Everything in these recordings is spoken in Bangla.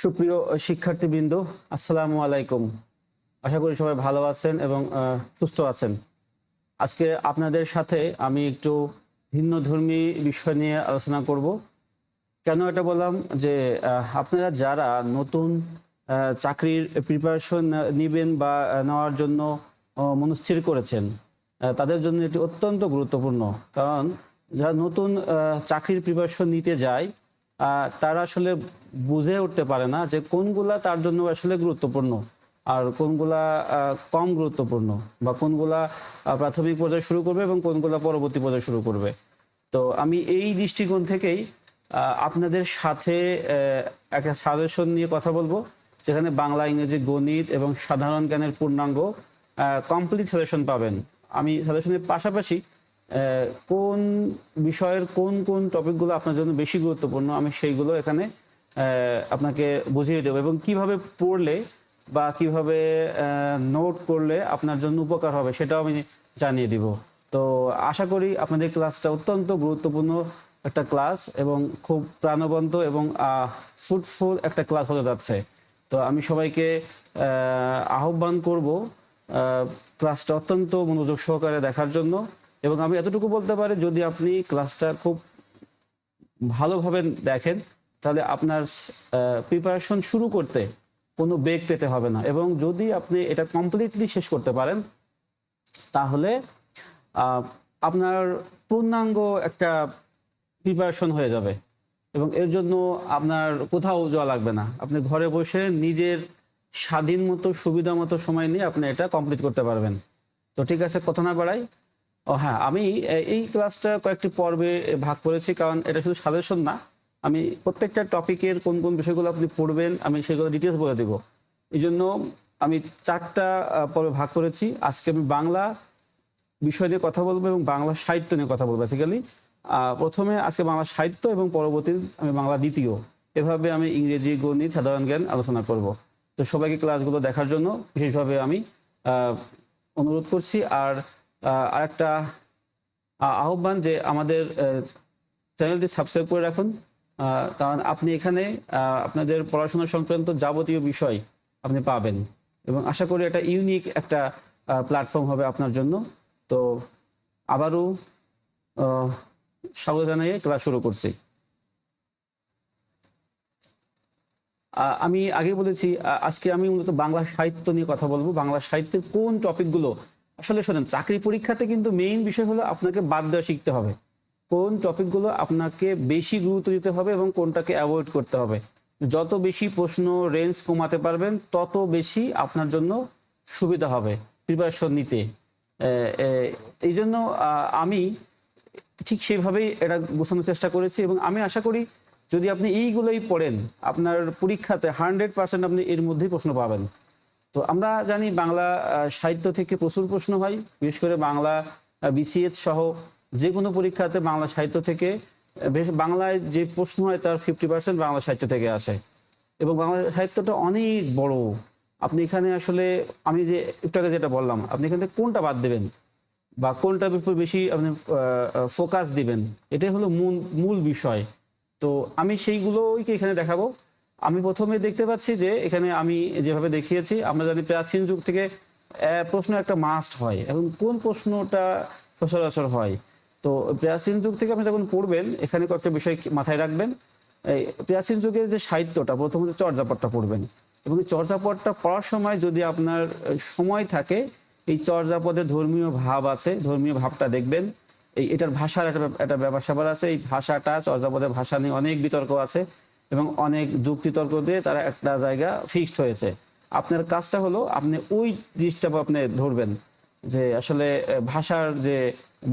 সুপ্রিয় শিক্ষার্থীবৃন্দ, আসসালামু আলাইকুম। আশা করি সবাই ভালো আছেন এবং সুস্থ আছেন। আজকে আপনাদের সাথে আমি একটু ভিন্ন ধর্মী বিষয় নিয়ে আলোচনা করব। কেন এটা বললাম? যে আপনারা যারা নতুন চাকরির প্রিপারেশন নেবেন বা নেওয়ার জন্য মনস্থির করেছেন তাদের জন্য এটি অত্যন্ত গুরুত্বপূর্ণ। কারণ যারা নতুন চাকরির প্রিপারেশন নিতে যায় তারা আসলে বুঝে উঠতে পারে না যে কোনগুলা তার জন্য আসলে গুরুত্বপূর্ণ আর কোনগুলা কম গুরুত্বপূর্ণ বা কোনগুলা প্রাথমিক পর্যায়ে শুরু করবে এবং কোনগুলা পরবর্তী পর্যায়ে শুরু করবে। তো আমি এই দৃষ্টিকোণ থেকেই আপনাদের সাথে একটা সাজেশন নিয়ে কথা বলব, যেখানে বাংলা, ইংরেজি, গণিত এবং সাধারণ জ্ঞানের পূর্ণাঙ্গ কমপ্লিট সাজেশন পাবেন। আমি সাজেশনের পাশাপাশি কোন বিষয়ের কোন কোন টপিকগুলো আপনার জন্য বেশি গুরুত্বপূর্ণ আমি সেইগুলো এখানে আপনাকে বুঝিয়ে দেবো এবং কীভাবে পড়লে বা কীভাবে নোট করলে আপনার জন্য উপকার হবে সেটাও আমি জানিয়ে দিব। তো আশা করি আপনাদের ক্লাসটা অত্যন্ত গুরুত্বপূর্ণ একটা ক্লাস এবং খুব প্রাণবন্ত এবং ফ্রুটফুল একটা ক্লাস হতে যাচ্ছে। তো আমি সবাইকে আহ্বান করব ক্লাসটা অত্যন্ত মনোযোগ সহকারে দেখার জন্য এবং আমি এতটুকু বলতে পারি যদি আপনি ক্লাসটা খুব ভালোভাবে দেখেন তাহলে আপনার প্রিপারেশন শুরু করতে কোনো বেগ পেতে হবে না। এবং যদি আপনি এটা কমপ্লিটলি শেষ করতে পারেন, তাহলে আপনার পূর্ণাঙ্গ একটা প্রিপারেশন হয়ে যাবে। এবং এর জন্য আপনার কোথাও যাওয়া লাগবে না। আপনি ঘরে বসে নিজের স্বাধীন মতো, সুবিধা মতো সময় নিয়ে আপনি এটা কমপ্লিট করতে পারবেন। তো ঠিক আছে, কথা না বাড়াই। ও হ্যাঁ আমি এই ক্লাসটা কয়েকটি পর্বে ভাগ করেছি, কারণ এটা শুধু সাজেশন না। আমি প্রত্যেকটা টপিকের কোন কোন বিষয়গুলো আপনি পড়বেন, আমি সেগুলো ডিটেলস বলে দেবো। এই জন্য আমি চারটা পর্বে ভাগ করেছি। আজকে আমি বাংলা বিষয় নিয়ে কথা বলব এবং বাংলা সাহিত্য নিয়ে কথা বলব বেসিক্যালি প্রথমে আজকে বাংলা সাহিত্য এবং পরবর্তী আমি বাংলা দ্বিতীয়। এভাবে আমি ইংরেজি, গণিত, সাধারণ জ্ঞান আলোচনা করব। তো সবাইকে ক্লাসগুলো দেখার জন্য বিশেষভাবে আমি অনুরোধ করছি। আর আরেকটা আহ্বান যে আমাদের চ্যানেলটি সাবস্ক্রাইব করে রাখুন। কারণ আপনি এখানে আপনাদের পড়াশোনা সংক্রান্ত যাবতীয় বিষয় আপনি পাবেন। এবং আশা করি এটা ইউনিক একটা প্ল্যাটফর্ম হবে আপনার জন্য। তো আবারও স্বাগত জানিয়ে ক্লাস শুরু করছি। আমি আগে বলেছি আজকে আমি মূলত বাংলা সাহিত্য নিয়ে কথা বলব। বাংলা সাহিত্যের কোন টপিকগুলো আসলে শোনেন, চাকরি পরীক্ষাতে কিন্তু মেইন বিষয় হলো আপনাকে বাদ দেওয়া শিখতে হবে। কোন টপিকগুলো আপনাকে বেশি গুরুত্ব দিতে হবে এবং কোনটাকে অ্যাভয়েড করতে হবে? যত বেশি প্রশ্ন রেঞ্জ কমাতে পারবেন, তত বেশি আপনার জন্য সুবিধা হবে প্রিপারেশন নিতে। এই জন্য আমি ঠিক সেইভাবেই এটা গোছানোর চেষ্টা করেছি এবং আমি আশা করি যদি আপনি এইগুলোই পড়েন, আপনার পরীক্ষাতে হান্ড্রেড পার্সেন্ট আপনি এর মধ্যেই প্রশ্ন পাবেন। তো আমরা জানি বাংলা সাহিত্য থেকে প্রচুর প্রশ্ন হয়, বিশেষ করে বাংলা বিসিএস সহ যে কোনো পরীক্ষাতে বাংলা সাহিত্য থেকে, বেশ বাংলায় যে প্রশ্ন হয় তার ফিফটি পার্সেন্ট বাংলা সাহিত্য থেকে আসে। এবং বাংলা সাহিত্যটা অনেক বড়। আপনি এখানে আসলে, আমি যে একটু আগে যেটা বললাম, আপনি এখান থেকে কোনটা বাদ দেবেন? বা কোনটার উপর বেশি, আপনি ফোকাস দিবেন? এটাই হলো মূল মূল বিষয়। তো আমি সেইগুলোই এখানে দেখাবো? আমি প্রথমে দেখতে পাচ্ছি যে, এখানে আমি যেভাবে দেখিয়েছি, আমরা জানি প্রাচীন যুগ থেকে প্রশ্ন একটা মাস্ট হয়। এবং কোন প্রশ্নটা সচরাচর হয়? তো প্রাচীন যুগ থেকে আপনি যখন পড়বেন, এখানে কয়েকটা বিষয় মাথায় রাখবেন। এই প্রাচীন যুগের যে সাহিত্যটা প্রথমত চর্যাপদটা পড়বেন। এবং এই চর্যাপদটা পড়ার সময় যদি আপনার সময় থাকে, এই চর্যাপদে ধর্মীয় ভাব আছে, ধর্মীয় ভাবটা দেখবেন। এই এটার ভাষার একটা একটা ব্যাপার স্যাপার আছে। এই ভাষাটা চর্যাপদের ভাষা নিয়ে অনেক বিতর্ক আছে এবং অনেক যুক্তিতর্ক দিয়ে তারা একটা জায়গা ফিক্সড হয়েছে। আপনার কাজটা হলো, আপনি ওই জিনিসটা আপনি ধরবেন যে আসলে ভাষার যে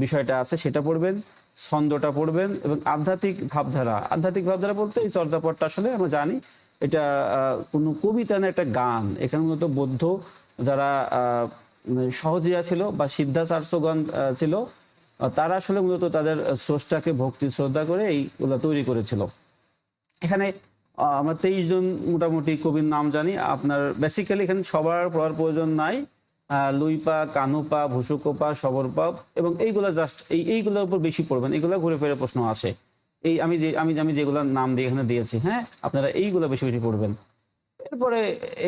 বিষয়টা আছে সেটা পড়বেন ছন্দটা পড়বেন এবং আধ্যাত্মিক ভাবধারা। আধ্যাত্মিক ভাবধারা বলতে এই চর্যাপদটা আসলে আমরা জানি এটা কোনো কবিতা না একটা গান। এখানে মূলত বৌদ্ধ যারা আহ, সহজিয়া ছিল বা সিদ্ধাচার্যগণ ছিল তারা আসলে মূলত তাদের স্রষ্টাকে ভক্তি শ্রদ্ধা করে এইগুলো তৈরি করেছিল। এখানে আমরা তেইশ জন মোটামুটি কবির নাম জানি। আপনার বেসিক্যালি এখানে সবার পড়ার প্রয়োজন নাই। লুইপা কানুপা ভুসুকোপা সবরপা এবং এইগুলা জাস্ট এই, এইগুলোর উপর বেশি পড়বেন, এইগুলো ঘুরে ফিরে প্রশ্ন আসে। এই আমি যে, আমি আমি যেগুলো নাম দিয়ে এখানে দিয়েছি হ্যাঁ আপনারা এইগুলো বেশি বেশি পড়বেন। এরপরে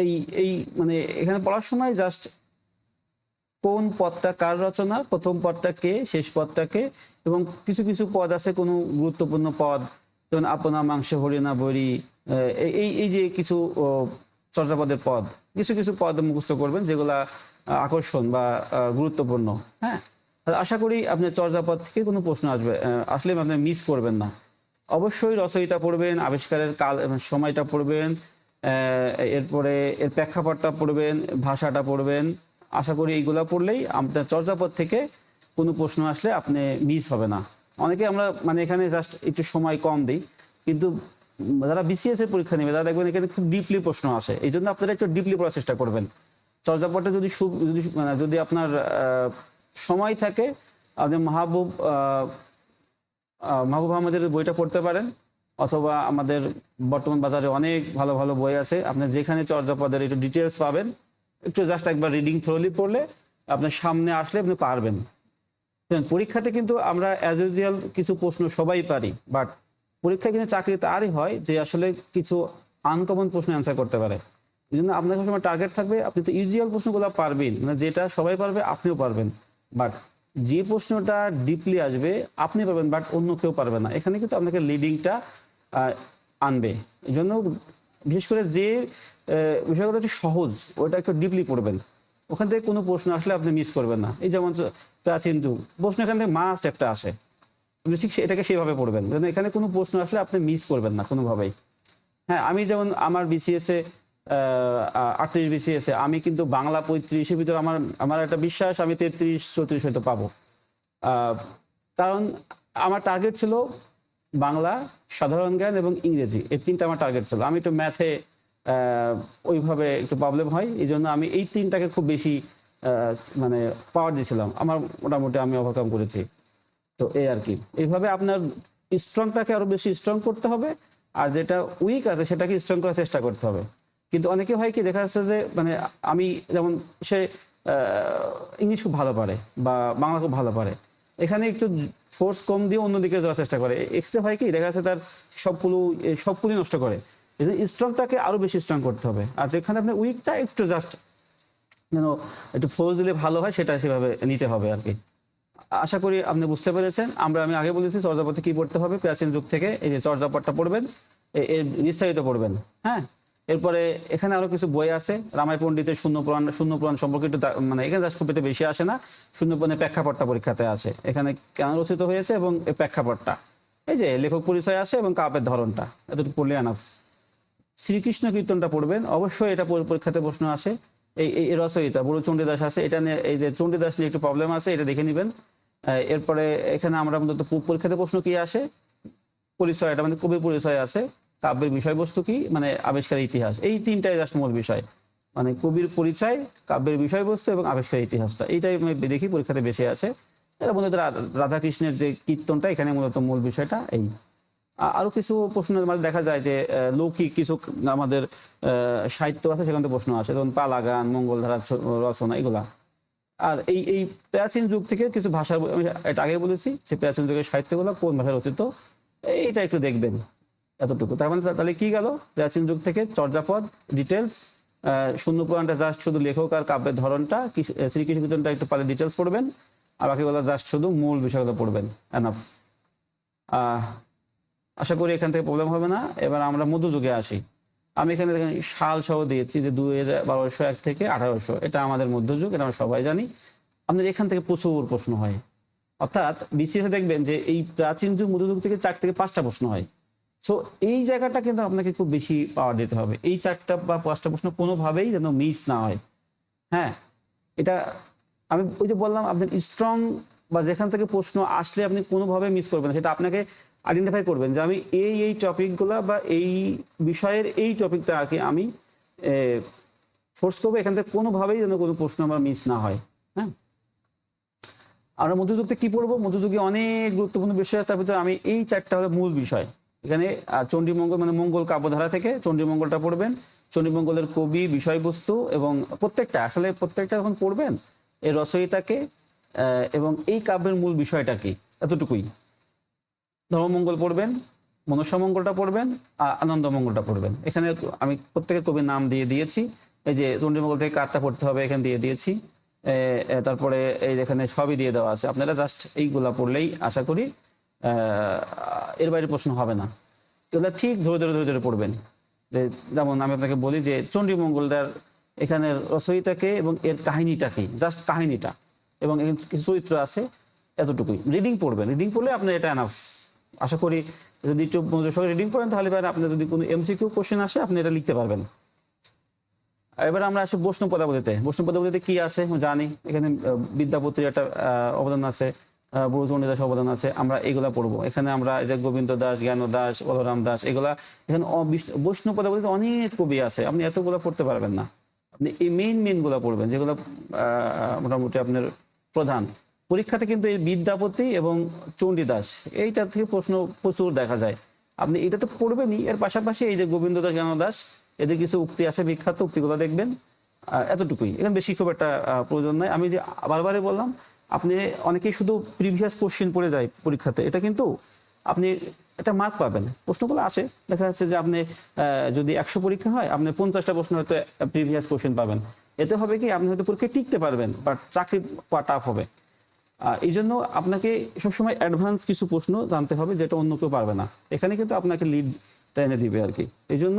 এই এই মানে এখানে পড়ার সময় জাস্ট কোন পদটা কার রচনা, প্রথম পদটা কে, শেষ পদটা কে এবং কিছু কিছু পদ আছে কোনো গুরুত্বপূর্ণ পদ, যেমন আপনা, মাংস হরিণা বড়ি এই, এই- যে কিছু চর্যাপদের পদ, কিছু কিছু পদ মুখস্থ করবেন যেগুলা আকর্ষণ বা গুরুত্বপূর্ণ হ্যাঁ? আশা করি আপনার চর্যাপদ থেকে কোনো প্রশ্ন আসবে আসলে আপনি মিস করবেন না। অবশ্যই রচয়িতা পড়বেন, আবিষ্কারের কাল সময়টা পড়বেন এরপরে এর প্রেক্ষাপটটা পড়বেন, ভাষাটা পড়বেন। আশা করি এইগুলা পড়লেই আপনার চর্যাপদ থেকে কোনো প্রশ্ন আসলে আপনি মিস হবে না। অনেকে আমরা মানে এখানে জাস্ট একটু সময় কম দিই, কিন্তু যারা বিসিএস এর পরীক্ষা নেবে, তারা দেখবেন এখানে খুব ডিপলি প্রশ্ন আসে। এই জন্য আপনারা একটু ডিপলি পড়ার চেষ্টা করবেন। চর্যাপদটা যদি যদি মানে যদি আপনার সময় থাকে, আপনি মাহবুব মাহবুব আহমেদের বইটা পড়তে পারেন, অথবা আমাদের বর্তমান বাজারে অনেক ভালো ভালো বই আছে। আপনি যেখানে চর্যাপদের একটু ডিটেলস পাবেন, একটু জাস্ট একবার রিডিং থ্রোলি পড়লে আপনার সামনে আসলে আপনি পারবেন। পরীক্ষাতে কিন্তু আমরা অ্যাজ ইউজুয়াল কিছু প্রশ্ন সবাই পারি বাট পরীক্ষায় কিন্তু চাকরিতে আরই হয় যে আসলে কিছু আনকমন প্রশ্ন অ্যান্সার করতে পারে। এই জন্য আপনার সবসময় টার্গেট থাকবে, আপনি তো ইউজুয়াল প্রশ্নগুলো পারবেন মানে যেটা সবাই পারবে, আপনিও পারবেন। বাট যে প্রশ্নটা ডিপলি আসবে, আপনি পারবেন বাট অন্য কেউ পারবে না। এখানে কিন্তু আপনাকে লিডিংটা আনবে। এই জন্য বিশেষ করে যে বিষয়গুলো হচ্ছে সহজ, ওটা একটু ডিপলি পড়বেন। ওখান থেকে কোনো প্রশ্ন আসলে আপনি মিস করবেন না। এই যেমন প্রাচীন যুগ, প্রশ্ন এখান থেকে মাস্ট একটা আসে। আপনি ঠিক এটাকে সেভাবে পড়বেন। এখানে কোনো প্রশ্ন আসলে আপনি মিস করবেন না কোনোভাবেই। হ্যাঁ আমি যেমন আমার বিসিএস আটত্রিশ বিসিএস আমি কিন্তু বাংলা পঁয়ত্রিশের ভিতরে আমার আমার একটা বিশ্বাস, আমি তেত্রিশ, চৌত্রিশ হয়তো পাবো। কারণ আমার টার্গেট ছিল বাংলা, সাধারণ জ্ঞান এবং ইংরেজি। এই তিনটা আমার টার্গেট ছিল। আমি একটু ম্যাথে ওইভাবে একটু প্রবলেম হয়। এই জন্য আমি এই তিনটাকে খুব বেশি মানে পাওয়ার দিয়েছিলাম। আমার মোটামুটি আমি ওভারকাম করেছি। তো এই আর কি। এইভাবে আপনার স্ট্রংটাকে আরও বেশি স্ট্রং করতে হবে। আর যেটা উইক আছে, সেটাকে স্ট্রং করার চেষ্টা করতে হবে। কিন্তু অনেকে হয় কি দেখা যাচ্ছে যে মানে আমি যেমন সে ইংলিশ খুব ভালো পারে বা বাংলা খুব ভালো পারে। এখানে একটু ফোর্স কম দিয়ে অন্যদিকে যাওয়ার চেষ্টা করে। এক্ষেত্রে হয় কি দেখা যাচ্ছে তার সবগুলো এ, সবগুলোই নষ্ট করে। এই জন্য স্ট্রংটাকে আরও বেশি স্ট্রং করতে হবে। আর যেখানে আপনি উইকটা একটু জাস্ট যেন একটু ফোর্স দিলে ভালো হয় সেটা সেভাবে নিতে হবে আর কি। আশা করি আপনি বুঝতে পেরেছেন। আমরা আমি আগে বলেছি চর্যাপদে কি পড়তে হবে। প্রাচীন যুগ থেকে এই যে চর্যাপদটা পড়বেন এর বিস্তারিত পড়বেন। হ্যাঁ? এরপরে এখানে আরও কিছু বই আছে। রামায় পণ্ডিতের শূন্য পুরাণ শূন্য পুরাণ সম্পর্কে একটু মানে এখানে দাস খুব বেশি আসে না। শূন্য পুরাণের প্রেক্ষাপটটা পরীক্ষাতে আছে। এখানে কেন রচিত হয়েছে এবং এই প্রেক্ষাপটটা। এই যে লেখক পরিচয় আসে এবং কাপের ধরনটা। এতটুকু পড়লে আনাফ শ্রীকৃষ্ণ কীর্তনটা পড়বেন। অবশ্যই এটা পরীক্ষাতে প্রশ্ন আসে। এই এই রচয়িতা বড় চণ্ডীদাস আছে। এটা নিয়ে, এই যে চণ্ডীদাস নিয়ে একটু প্রবলেম আছে, এটা দেখে নেবেন। এরপরে এখানে আমরা মূলত পরীক্ষাতে প্রশ্ন কি আসে? পরিচয় এটা মানে কবির পরিচয় আছে। কাব্যের বিষয়বস্তু কি? মানে আবিষ্কারের ইতিহাস। এই তিনটাই জাস্ট মূল বিষয়। মানে কবির পরিচয়, কাব্যের বিষয়বস্তু এবং আবিষ্কারের ইতিহাসটা। এইটাই আমি দেখি, পরীক্ষাতে বেশি আছে। এরা মূলত রাধাকৃষ্ণের যে কীর্তনটা, এখানে মূলত মূল বিষয়টা এই। আ- আরও কিছু প্রশ্নের মধ্যে দেখা যায় যে লৌকিক কিছু আমাদের সাহিত্য আছে, সেখান থেকে প্রশ্ন আসে যেমন পালাগান মঙ্গলধারা রচনা, এগুলা। আর এই এই প্রাচীন যুগ থেকে কিছু ভাষার, আমি এটা আগে বলেছি যে প্রাচীন যুগের সাহিত্যগুলো কোন ভাষায় রচিত, এইটা একটু দেখবেন। এতটুকু। তার মানে তাহলে কি গেল? প্রাচীন যুগ থেকে চর্যাপদ ডিটেলস শূন্য পুরাণটা জাস্ট শুধু লেখক আর কাব্যের ধরনটা কৃষ- আহ, একটু পালে ডিটেলস পড়বেন আর বাকিগুলো জাস্ট শুধু মূল বিষয়গুলো পড়বেন। এনাফ আশা করি এখান থেকে প্রবলেম হবে না। এবার আমরা মধ্যযুগে আসি। আমি এখানে দেখেন সাল সহ দিয়েছি যে দুই হাজার বারোশো এক থেকে আঠারোশো। এটা আমাদের মধ্যযুগ এটা আমরা সবাই জানি। আপনার এখান থেকে প্রচুর প্রশ্ন হয়। অর্থাৎ বিসিএসে দেখবেন যে এই প্রাচীন যুগ মধ্যযুগ থেকে চার থেকে পাঁচটা প্রশ্ন হয়। সো এই জায়গাটা কিন্তু আপনাকে খুব বেশি পাওয়ার দিতে হবে। এই চারটা বা পাঁচটা প্রশ্ন কোনোভাবেই যেন মিস না হয়। হ্যাঁ এটা আমি ওই যে বললাম আপনার স্ট্রং বা যেখান থেকে প্রশ্ন আসলে আপনি কোনোভাবে মিস করবেন না। সেটা আপনাকে আইডেন্টিফাই করবেন যে আমি এই এই টপিকগুলো বা এই বিষয়ের এই টপিকটা আগে আমি ফোর্স করব, এখান থেকে কোনোভাবেই যেন কোনো প্রশ্ন আমার মিস না হয়। হ্যাঁ? আমরা মধ্যযুগতে কি পড়ব? মধ্যযুগে অনেক গুরুত্বপূর্ণ বিষয়, তার ভিতরে আমি এই চারটা হলো মূল বিষয়। এখানে চণ্ডীমঙ্গল মানে মঙ্গল কাব্যধারা থেকে চণ্ডীমঙ্গলটা পড়বেন। চণ্ডীমঙ্গলের কবি, বিষয়বস্তু এবং প্রত্যেকটা, আসলে প্রত্যেকটা যখন পড়বেন এই রচয়িতাকে এবং এই কাব্যের মূল বিষয়টা কি? এতটুকুই। ধর্মমঙ্গল পড়বেন মনসামঙ্গলটা পড়বেন আর আনন্দমঙ্গলটা পড়বেন। এখানে আমি প্রত্যেকের কবির নাম দিয়ে দিয়েছি। এই যে চণ্ডীমঙ্গল থেকে কারটা পড়তে হবে, এখানে দিয়ে দিয়েছি। তারপরে এই এখানে সবই দিয়ে দেওয়া আছে। আপনারা জাস্ট এইগুলা পড়লেই আশা করি এর বাইরে প্রশ্ন হবে না। এগুলো ঠিক ধরে ধরে ধরে ধরে পড়বেন। যে যেমন আমি আপনাকে বলি যে চণ্ডীমঙ্গলটার এখানে রচয়িতাকে এবং এর কাহিনীটা কি জাস্ট কাহিনীটা এবং কিছু চরিত্র আছে এতটুকুই। রিডিং পড়বেন। রিডিং পড়লে আপনার এটা এনাফ আশা করি যদি একটু সহকারে রিডিং পড়েন, তাহলে এবার আপনার যদি কোনো এমসিকিউ কোশ্চেন আসে, আপনি এটা লিখতে পারবেন। এবার আমরা আসি বৈষ্ণব পদাবলিতে। বৈষ্ণব পদাবলিতে কি আছে? জানি। এখানে বিদ্যাপতির একটা অবদান আছে। বুড়ো চণ্ডীদাস অবদান আছে, আমরা এগুলা পড়ব। এখানে আমরা এই যে গোবিন্দ দাস, জ্ঞান দাস, বলরাম দাস, এগুলা এখানে বৈষ্ণব পদাবলিতে অনেক কবি আছে, আপনি এতগুলো পড়তে পারবেন না। আপনি এই মেইন মেইনগুলা পড়বেন, যেগুলো মোটামুটি আপনার প্রধান। পরীক্ষাতে কিন্তু এই বিদ্যাপতি এবং চণ্ডীদাস এইটার থেকে প্রশ্ন প্রচুর দেখা যায়। আপনি এটা তো পড়বেনই, এর পাশাপাশি এই যে গোবিন্দ দাস, জ্ঞান দাস, এদের কিছু উক্তি আছে, বিখ্যাত উক্তিগুলো দেখবেন। এতটুকুই, এখানে বেশি খুব একটা প্রয়োজন নাই। আমি যে বারবারই বললাম আপনি অনেকেই শুধু প্রিভিয়াস কোশ্চেন পড়ে যায় পরীক্ষাতে। এটা কিন্তু আপনি একটা মার্ক পাবেন। প্রশ্নগুলো আসে। দেখা যাচ্ছে যে আপনি যদি একশো পরীক্ষা হয়, আপনি পঞ্চাশটা প্রশ্ন হয়তো প্রিভিয়াস কোশ্চেন পাবেন। এতে হবে কি, আপনি হয়তো পরীক্ষায় টিকতে পারবেন বাট চাকরি পাওয়া টাফ হবে। এই জন্য আপনাকে সবসময় অ্যাডভান্স কিছু প্রশ্ন জানতে হবে, যেটা অন্য কেউ পারবে না। এখানে কিন্তু আপনাকে লিড টেনে দিবে আর কি। এই জন্য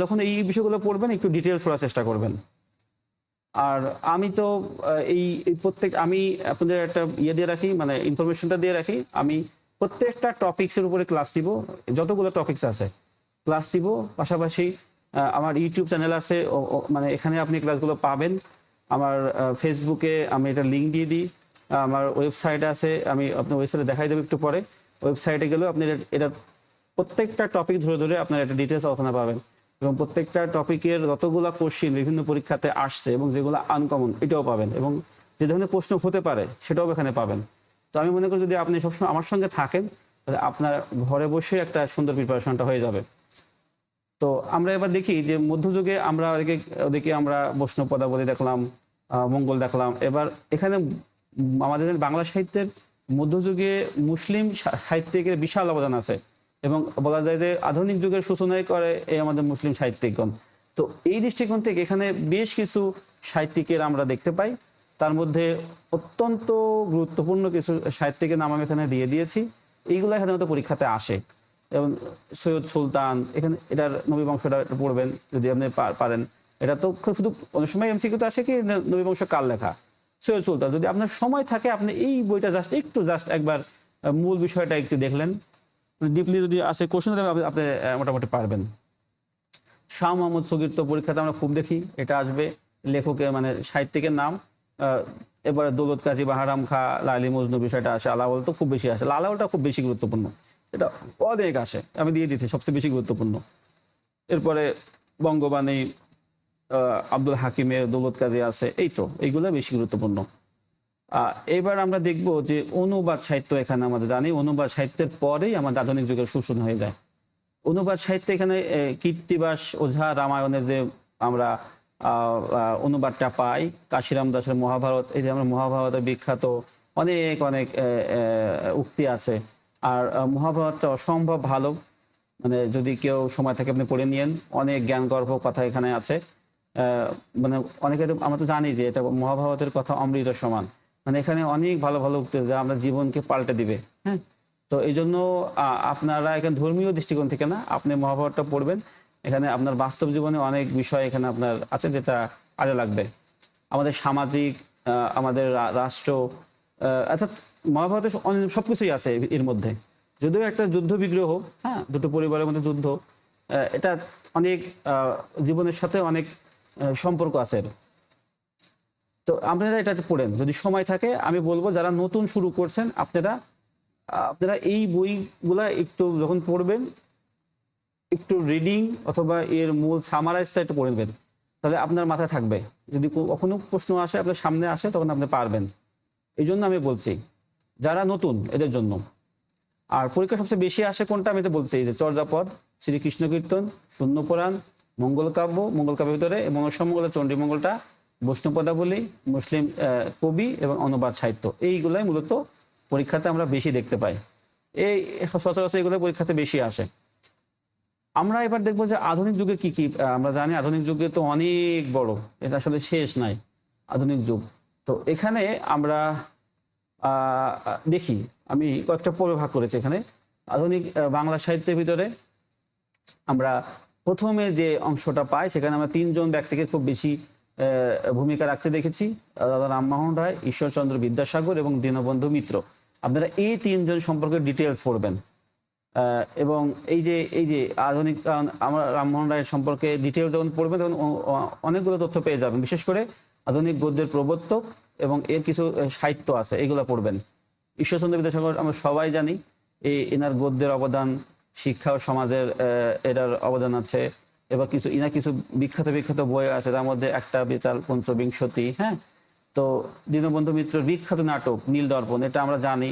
যখন এই বিষয়গুলো পড়বেন, একটু ডিটেলস পড়ার চেষ্টা করবেন। আর আমি তো এই প্রত্যেক, আমি আপনাদের একটা ইয়ে দিয়ে রাখি মানে ইনফরমেশনটা দিয়ে রাখি। আমি প্রত্যেকটা টপিক্সের উপরে ক্লাস দিব যতগুলো টপিক্স আছে ক্লাস দিব পাশাপাশি আমার ইউটিউব চ্যানেল আছে মানে এখানে আপনি ক্লাসগুলো পাবেন। আমার ফেসবুকে আমি এটা লিঙ্ক দিয়ে দিই। আমার ওয়েবসাইট আছে, আমি আপনার ওয়েবসাইটে দেখাই দেবো একটু পরে। ওয়েবসাইটে গেলেও আপনি এটা- প্রত্যেকটা টপিক ধরে ধরে আপনার একটা ডিটেলস আলোচনা পাবেন। এবং প্রত্যেকটা টপিকের যতগুলো কোশ্চিন বিভিন্ন পরীক্ষাতে আসছে এবং যেগুলো আনকমন এটাও পাবেন এবং যে ধরনের প্রশ্ন হতে পারে সেটাও এখানে পাবেন। তো আমি মনে করি যদি আপনি সবসময় আমার সঙ্গে থাকেন, তাহলে আপনার ঘরে বসে একটা সুন্দর প্রিপারেশনটা হয়ে যাবে। তো আমরা এবার দেখি যে মধ্যযুগে আমরা ওদিকে ওদিকে আমরা বৈষ্ণব পদাবলী দেখলাম মঙ্গল দেখলাম। এবার এখানে আমাদের বাংলা সাহিত্যের মধ্যযুগে মুসলিম সাহিত্যিকের বিশাল অবদান আছে। এবং বলা যায় যে আধুনিক যুগের সূচনাই করে এই আমাদের মুসলিম সাহিত্যিকগণ। তো এই দৃষ্টিকোণ থেকে এখানে বেশ কিছু সাহিত্যিকের আমরা দেখতে পাই। তার মধ্যে অত্যন্ত গুরুত্বপূর্ণ কিছু সাহিত্যিকের নাম আমি এখানে দিয়ে দিয়েছি। এইগুলো এখানে মতো পরীক্ষাতে আসে। এবং সৈয়দ সুলতান, এখানে এটার নবী বংশটা পড়বেন যদি আপনি পারেন। এটা তো শুধু অনেক সময় এমসিকিউতে আসে কি নবী বংশ কাল লেখা। সৈয়দ সুলতান, যদি আপনার সময় থাকে, আপনি এই বইটা জাস্ট একটু জাস্ট একবার মূল বিষয়টা একটু দেখলেন। ডিপলি যদি আসে কোশ্চেন আপনি আপনি, মোটামুটি পারবেন। শাহ মোহাম্মদ সগির তো পরীক্ষাতে আমরা খুব দেখি এটা আসবে লেখকের মানে সাহিত্যিকের নাম। এবারে দৌলত কাজী বাহারাম খা লালি মজনু বিষয়টা আসে আলাওল তো খুব বেশি আসে। লালাওলটা খুব বেশি গুরুত্বপূর্ণ। এটা অনেক আসে আমি দিয়ে দিচ্ছি সবচেয়ে বেশি গুরুত্বপূর্ণ। এরপরে বঙ্গবাণী আব্দুল হাকিমের দৌলত কাজী আছে এই তো এইগুলো বেশি গুরুত্বপূর্ণ। এবার আমরা দেখব যে অনুবাদ সাহিত্য এখানে আমাদের জানি অনুবাদ সাহিত্যের পরেই আমাদের আধুনিক যুগের শোষণ হয়ে যায়। অনুবাদ সাহিত্য এখানে কীর্তিবাস, ওঝা, রামায়ণের যে আমরা অনুবাদটা পাই, কাশিরাম দাসের মহাভারত, এই যে আমরা মহাভারতের বিখ্যাত, অনেক অনেক উক্তি আছে। আর মহাভারতটা অসম্ভব ভালো। মানে যদি কেউ সময় থাকে আপনি পড়ে নিয়েন। অনেক জ্ঞান গর্ভ কথা এখানে আছে। মানে অনেকে তো, আমরা তো জানি যে এটা মহাভারতের কথা অমৃত সমান। মানে এখানে অনেক ভালো ভালো উক্তি যা আমরা জীবনকে পাল্টে দিবে হ্যাঁ? তো এই জন্য আপনারা এখানে ধর্মীয় দৃষ্টিকোণ থেকে না, আপনি মহাভারতটা পড়বেন। এখানে আপনার বাস্তব জীবনে অনেক বিষয় এখানে আপনার আছে যেটা কাজে লাগবে। আমাদের সামাজিক আমাদের রাষ্ট্র অর্থাৎ মহাভারতে সব কিছুই আছে এর মধ্যে। যদিও একটা যুদ্ধ বিগ্রহ হ্যাঁ? দুটো পরিবারের মধ্যে যুদ্ধ এটা অনেক জীবনের সাথে অনেক সম্পর্ক আছে। তো আপনারা এটা পড়েন। যদি সময় থাকে, আমি বলব যারা নতুন শুরু করছেন, আপনারা আপনারা এই বইগুলা একটু যখন পড়বেন, একটু রিডিং অথবা এর মূল সামারাইজটা একটু পড়ে তাহলে আপনার মাথায় থাকবে। যদি কখনো প্রশ্ন আসে, আপনার সামনে আসে, তখন আপনি পারবেন। এই জন্য আমি বলছি, যারা নতুন এদের জন্য। আর পরীক্ষা সবচেয়ে বেশি আসে কোনটা? আমি তো বলছি যে চর্যাপদ শ্রীকৃষ্ণ কীর্তন শূন্য পুরাণ মঙ্গল কাব্য, মঙ্গল কাব্যের ভিতরে মনসমঙ্গল চণ্ডীমঙ্গলটা বৈষ্ণব পদাবলী, মুসলিম কবি এবং অনুবাদ সাহিত্য। এইগুলাই মূলত পরীক্ষাতে আমরা বেশি দেখতে পাই। এই সচরাচর এগুলো পরীক্ষাতে বেশি আসে। আমরা এবার দেখব যে আধুনিক যুগে কি কি আমরা জানি আধুনিক যুগে তো অনেক বড়। এটা আসলে শেষ নাই, আধুনিক যুগ। তো এখানে আমরা দেখি, আমি কয়েকটা পর্বে ভাগ করেছি এখানে। আধুনিক বাংলা সাহিত্যের ভিতরে আমরা প্রথমে যে অংশটা পাই, সেখানে আমরা তিনজন ব্যক্তিকে খুব বেশি ভূমিকা রাখতে দেখেছি। দাদা রামমোহন রায়, ঈশ্বরচন্দ্র বিদ্যাসাগর এবং দীনবন্ধু মিত্র। আপনারা এই তিনজন সম্পর্কে ডিটেলস পড়বেন। এবং এই যে এই যে আধুনিক, আমরা রামমোহন রায়ের সম্পর্কে ডিটেলস যখন পড়বেন, তখন অনেকগুলো তথ্য পেয়ে যাবেন। বিশেষ করে আধুনিক গদ্যের প্রবর্তক এবং এর কিছু সাহিত্য আছে, এগুলো পড়বেন। ঈশ্বরচন্দ্র বিদ্যাসাগর আমরা সবাই জানি এই এনার গদ্যের অবদান, শিক্ষা ও সমাজের এটার অবদান আছে। এবার কিছু, ইনার কিছু বিখ্যাত বিখ্যাত বই আছে। তার মধ্যে একটা বিতাল পঞ্চবিংশতি হ্যাঁ? তো দীনবন্ধু মিত্রের বিখ্যাত নাটক নীল দর্পণ, এটা আমরা জানি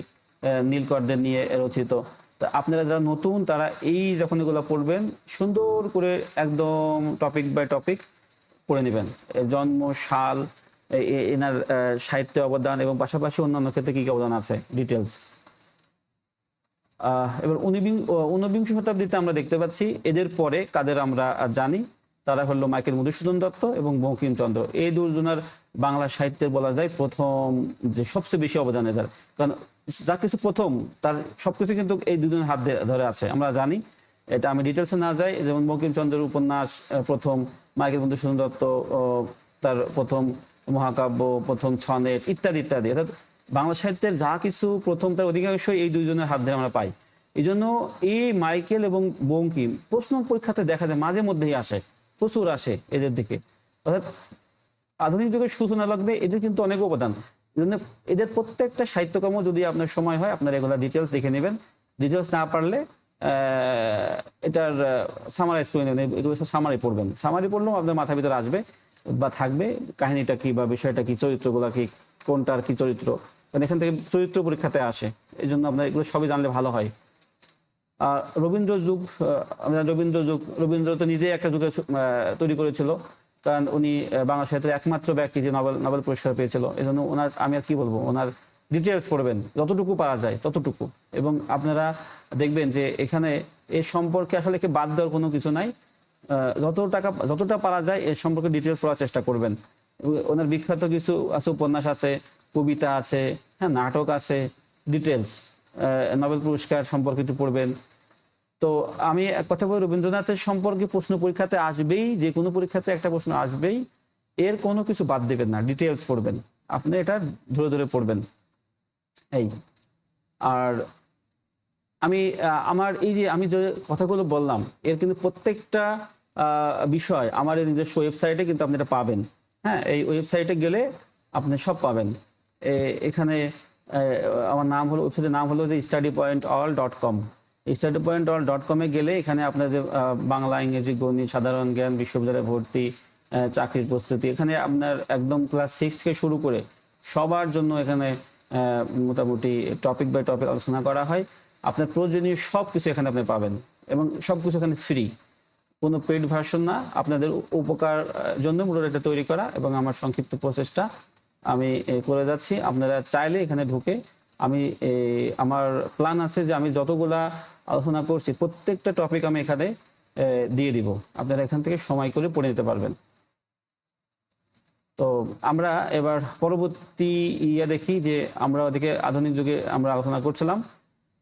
নীলকরদের নিয়ে রচিত। তা আপনারা যারা নতুন, তারা এই যখন এগুলো পড়বেন, সুন্দর করে একদম টপিক বাই টপিক পড়ে নেবেন। জন্ম, সাল এনার সাহিত্যে অবদান এবং পাশাপাশি অন্যান্য ক্ষেত্রে কি কি অবদান আছে ডিটেলস ঊনবিং- ঊনবিংশ শতাব্দীতে আমরা দেখতে পাচ্ছি এদের পরে কাদের আমরা জানি? তারা হলো মাইকেল মধুসূদন দত্ত এবং বঙ্কিমচন্দ্র এই দুজনের বাংলা সাহিত্যের বলা যায় প্রথম যে সবচেয়ে বেশি অবদান এদের। কারণ যা কিছু প্রথম, তার সবকিছু কিন্তু এই দুজনের হাত ধরে- আছে। আমরা জানি, এটা আমি ডিটেলসে না যাই, যেমন বঙ্কিমচন্দ্রের উপন্যাস প্রথম মাইকেল মধুসূদন দত্ত তার প্রথম মহাকাব্য, প্রথম ছনেট ইত্যাদি ইত্যাদি। অর্থাৎ বাংলা সাহিত্যের যা কিছু প্রথম, তার অধিকাংশই এই দুইজনের হাত ধরে আমরা পাই। এই জন্য এই মাইকেল এবং বঙ্কিম প্রশ্ন পরীক্ষাতে দেখা যায়, মাঝে মধ্যেই আসে, প্রচুর আসে এদের দিকে। অর্থাৎ আধুনিক যুগের সূচনা লাগবে, এদের কিন্তু অনেক অবদান। জন্য এদের প্রত্যেকটা সাহিত্যকর্ম যদি আপনার সময় হয়, আপনার এগুলা ডিটেলস দেখে নেবেন। ডিটেলস না পারলে এটার সামারাইজ করে নেবেন। এগুলো সব সামারি পড়বেন। সামারি পড়লেও আপনার মাথার ভিতরে আসবে বা থাকবে কাহিনীটা কি বা বিষয়টা কি, চরিত্রগুলো কি, কোনটার কি চরিত্র। কারণ এখান থেকে চরিত্র পরীক্ষাতে আসে। এই জন্য আপনার এগুলো সবই জানলে ভালো হয়। আর রবীন্দ্র যুগ আমরা রবীন্দ্র যুগ, রবীন্দ্র তো নিজেই একটা যুগে তৈরি করেছিল। কারণ উনি বাংলা সাহিত্যের একমাত্র ব্যক্তি যে নবেল, নোবেল পুরস্কার পেয়েছিল। এই জন্য ওনার, আমি আর কি বলব, ওনার ডিটেলস পড়বেন। যতটুকু পারা যায়, ততটুকু। এবং আপনারা দেখবেন যে এখানে এর সম্পর্কে আসলে কি বাদ দেওয়ার কোনো কিছু নাই। যত টাকা, যতটা পারা যায়, এর সম্পর্কে ডিটেলস পড়ার চেষ্টা করবেন। ওনার বিখ্যাত কিছু আছে, উপন্যাস আছে। কবিতা আছে হ্যাঁ নাটক আছে ডিটেলস নোবেল পুরস্কার সম্পর্কে একটু পড়বেন। তো আমি এক কথা বলি, রবীন্দ্রনাথের সম্পর্কে প্রশ্ন পরীক্ষাতে আসবেই, যে কোনো পরীক্ষাতে একটা প্রশ্ন আসবেই, এর কোনো কিছু বাদ দেবেন না ডিটেলস পড়বেন। আপনি এটা ধরে ধরে পড়বেন। এই, আর আমি আমার এই যে আমি যে কথাগুলো বললাম, এর কিন্তু প্রত্যেকটা বিষয় আমার নিজস্ব ওয়েবসাইটে কিন্তু আপনি এটা পাবেন। হ্যাঁ এই ওয়েবসাইটে গেলে আপনি সব পাবেন। এখানে আমার নাম হলো ওয়েবসাইটের নাম হলো যে study point all dot com study point all dot কমে গেলে এখানে আপনার যে বাংলা, ইংরেজি, গণিত, সাধারণ জ্ঞান, বিশ্ববিদ্যালয়ে ভর্তি চাকরির প্রস্তুতি, এখানে আপনার একদম ক্লাস সিক্স থেকে শুরু করে সবার জন্য এখানে মোটামুটি টপিক বাই টপিক আলোচনা করা হয়। আপনার প্রয়োজনীয় সব কিছু এখানে আপনি পাবেন এবং সব কিছু এখানে ফ্রি কোনো পেড ভার্সন না। আপনাদের উপকার জন্য মূলত এটা তৈরি করা এবং আমার সংক্ষিপ্ত প্রচেষ্টা। আমি করে যাচ্ছি। আপনারা চাইলে এখানে ঢুকে আমি আমার প্ল্যান আছে যে আমি যতগুলা আলোচনা করছি, প্রত্যেকটা টপিক আমি এখানে দিয়ে দিব। আপনারা এখান থেকে সময় করে পড়ে নিতে পারবেন। তো আমরা এবার পরবর্তী ইয়ে দেখি যে আমরা ওদিকে আধুনিক যুগে আমরা আলোচনা করছিলাম।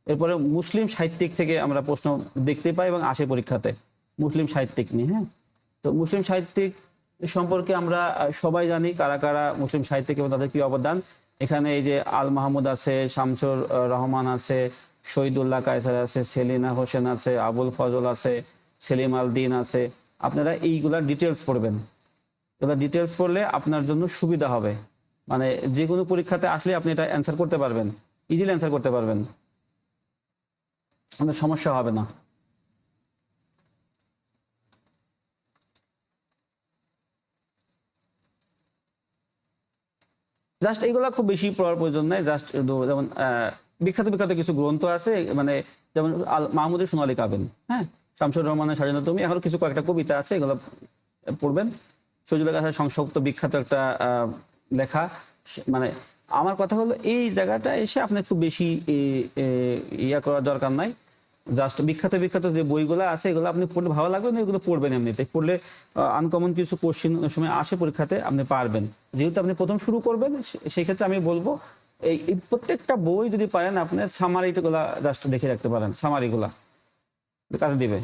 এরপরে মুসলিম সাহিত্যিক থেকে আমরা প্রশ্ন দেখতে পাই এবং আসে পরীক্ষাতে। মুসলিম সাহিত্যিক নিয়ে হ্যাঁ? তো মুসলিম সাহিত্যিক সম্পর্কে আমরা সবাই জানি কারা কারা মুসলিম সাহিত্যিক এবং তাদের কি অবদান। এখানে এই যে আল মাহমুদ আছে, শামসুর রহমান আছে, শহীদুল্লাহ কায়সার আছে, সেলিনা হোসেন আছে, আবুল ফজল আছে, সেলিম আল দিন আছে। আপনারা এইগুলা ডিটেলস পড়বেন। এগুলো ডিটেলস পড়লে আপনার জন্য সুবিধা হবে। মানে যে কোনো পরীক্ষাতে আসলে আপনি এটা অ্যান্সার করতে পারবেন ইজিলি অ্যান্সার করতে পারবেন। সমস্যা হবে না। জাস্ট এইগুলা খুব বেশি পড়ার প্রয়োজন নেই জাস্ট যেমন বিখ্যাত বিখ্যাত কিছু গ্রন্থ আছে মানে যেমন মাহমুদের সোনালী কাবেন হ্যাঁ? শামসুর রহমানের স্বাধীনতা তুমি, এখন কিছু কয়েকটা কবিতা আছে, এগুলো পড়বেন। সজুলের কাছে সংসক্ত বিখ্যাত একটা লেখা মানে আমার কথা হলো, এই জায়গাটা এসে আপনার খুব বেশি ইয়া করার দরকার নাই। জাস্ট বিখ্যাত বিখ্যাত যে বইগুলো আছে, এগুলো আপনি পড়লে ভালো লাগবে না, এগুলো পড়বেন এমনিতে পড়লে আনকমন কিছু কোশ্চিন সময় আসে পরীক্ষাতে, আপনি পারবেন। যেহেতু আপনি প্রথম শুরু করবেন, সে- সেই ক্ষেত্রে আমি বলব, এই প্রত্যেকটা বই যদি পারেন, আপনি সামারিগুলা জাস্ট দেখে রাখতে পারেন সামারিগুলা কাজে দিবে।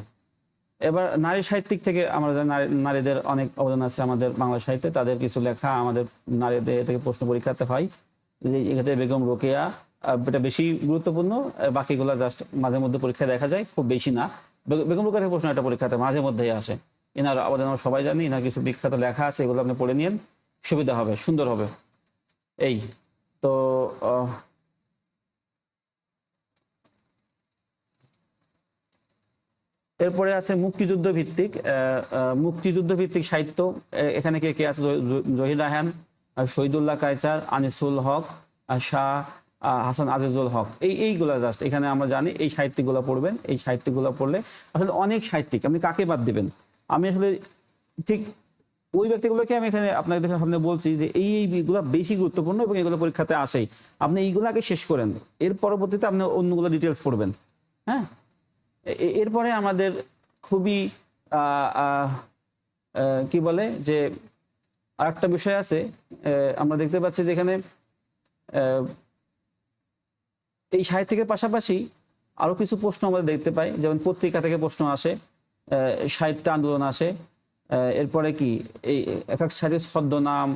এবার নারী সাহিত্যিক থেকে আমাদের নারী- নারীদের অনেক অবদান আছে আমাদের বাংলা সাহিত্যে, তাদের কিছু লেখা আমাদের নারীদের থেকে প্রশ্ন পরীক্ষাতে হয়। এক্ষেত্রে বেগম রোকেয়া এটা বেশি গুরুত্বপূর্ণ। বাকিগুলো জাস্ট মাঝে মধ্যে পরীক্ষায় দেখা যায়, খুব বেশি না। বেগম রোকেয়া প্রশ্ন একটা পরীক্ষাতে মাঝে মধ্যেই আসে। এনার অবদান আমরা সবাই জানি এনার কিছু বিখ্যাত লেখা আছে, এগুলো আপনি পড়ে নিন সুবিধা হবে, সুন্দর হবে। এই, তো এরপরে আছে মুক্তিযুদ্ধ ভিত্তিক মুক্তিযুদ্ধ ভিত্তিক সাহিত্য। এখানে কে কে আছে? জহি- জহি- জহির রাহান শহীদুল্লাহ কায়সার, আনিসুল হক শাহ হাসান আজিজুল হক। এই এইগুলা জাস্ট এখানে আমরা জানি এই সাহিত্যিকগুলো পড়বেন এই সাহিত্যিকগুলো পড়লে আসলে অনেক সাহিত্যিক আপনি কাকে বাদ দিবেন? আমি আসলে ঠিক ওই ব্যক্তিগুলোকে আমি এখানে আপনাদের সামনে বলছি যে এই এইগুলো বেশি গুরুত্বপূর্ণ এবং এগুলো পরীক্ষাতে আসেই। আপনি এইগুলো আগে শেষ করেন এর পরবর্তীতে আপনি অন্যগুলো ডিটেলস পড়বেন হ্যাঁ? এরপরে আমাদের খুবই কি বলে যে আরেকটা বিষয় আছে আমরা দেখতে পাচ্ছি যে এখানে আহ, এই সাহিত্যিকের পাশাপাশি আরও কিছু প্রশ্ন আমরা দেখতে পাই, যেমন পত্রিকা থেকে প্রশ্ন আসে সাহিত্য আন্দোলন আসে এরপরে কি, এই এক এক সাহিত্যের ছদ্মনাম,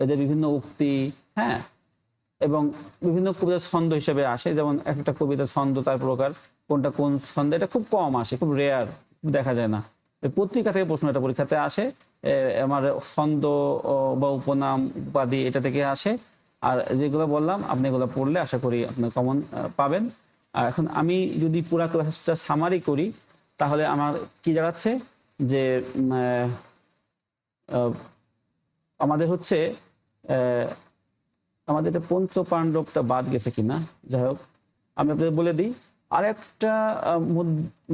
এদের বিভিন্ন উক্তি হ্যাঁ এবং বিভিন্ন কবিতা ছন্দ হিসেবে আসে, যেমন এক একটা কবিতা ছন্দ তার প্রকার, কোনটা কোন ছন্দ, এটা খুব কম আসে, খুব রেয়ার দেখা যায় না। পত্রিকা থেকে প্রশ্ন এটা পরীক্ষাতে আসে আমার ছন্দ বা উপনাম, উপাধি, এটা থেকে আসে আর যেগুলো বললাম, আপনি এগুলো পড়লে আশা করি আপনি কমন পাবেন। আর এখন আমি যদি পুরা ক্লাসটা সামারি করি, তাহলে আমার কি দাঁড়াচ্ছে যে আমাদের হচ্ছে আমাদের এটা পঞ্চ পাণ্ডবটা বাদ গেছে কিনা, যাই হোক, আমি আপনাদের বলে দিই। আরেকটা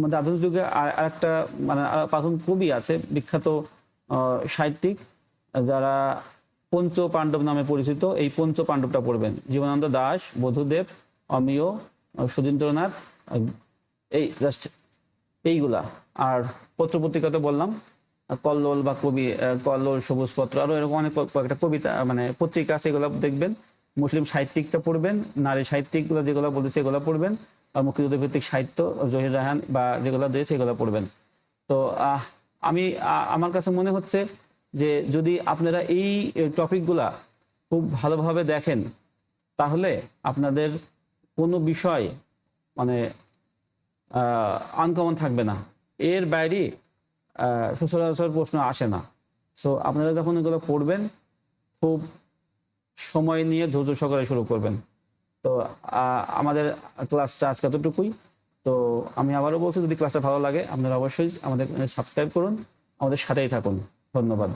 মানে আধুনিক যুগে আর- আরেকটা মানে আর প্রাথমিক কবি আছে, বিখ্যাত সাহিত্যিক, যারা পঞ্চ পাণ্ডব নামে পরিচিত, এই পঞ্চ পাণ্ডবটা পড়বেন। জীবনানন্দ দাস, বধুদেব, অমিয় সুধীন্দ্রনাথ এই জাস্ট এইগুলা। আর পত্রপত্রিকাতে বললাম, কল্লোল বা কবি কল্লোল সবুজ পত্র আরও এরকম অনেক কয়েকটা কবিতা মানে পত্রিকা আছে, এগুলো দেখবেন। মুসলিম সাহিত্যিকটা পড়বেন, নারী সাহিত্যিকগুলো যেগুলো বলেছে এগুলো পড়বেন। আর মুক্তিযুদ্ধ ভিত্তিক সাহিত্য, জহির রাহান বা যেগুলো দিয়েছে, এগুলো পড়বেন। তো আমি আমার কাছে মনে হচ্ছে যে যদি আপনারা এই টপিকগুলা খুব ভালোভাবে দেখেন, তাহলে আপনাদের কোনো বিষয় মানে আনকমন থাকবে না। এর বাইরে সচরাচর প্রশ্ন আসে না। সো আপনারা যখন এগুলো পড়বেন, খুব সময় নিয়ে ধৈর্য সহকারে শুরু করবেন। তো আমাদের ক্লাসটা আজকে এতটুকুই। তো, আমি আবারও বলছি, যদি ক্লাসটা ভালো লাগে, আপনারা অবশ্যই আমাদের সাবস্ক্রাইব করুন, আমাদের সাথেই থাকুন। ধন্যবাদ।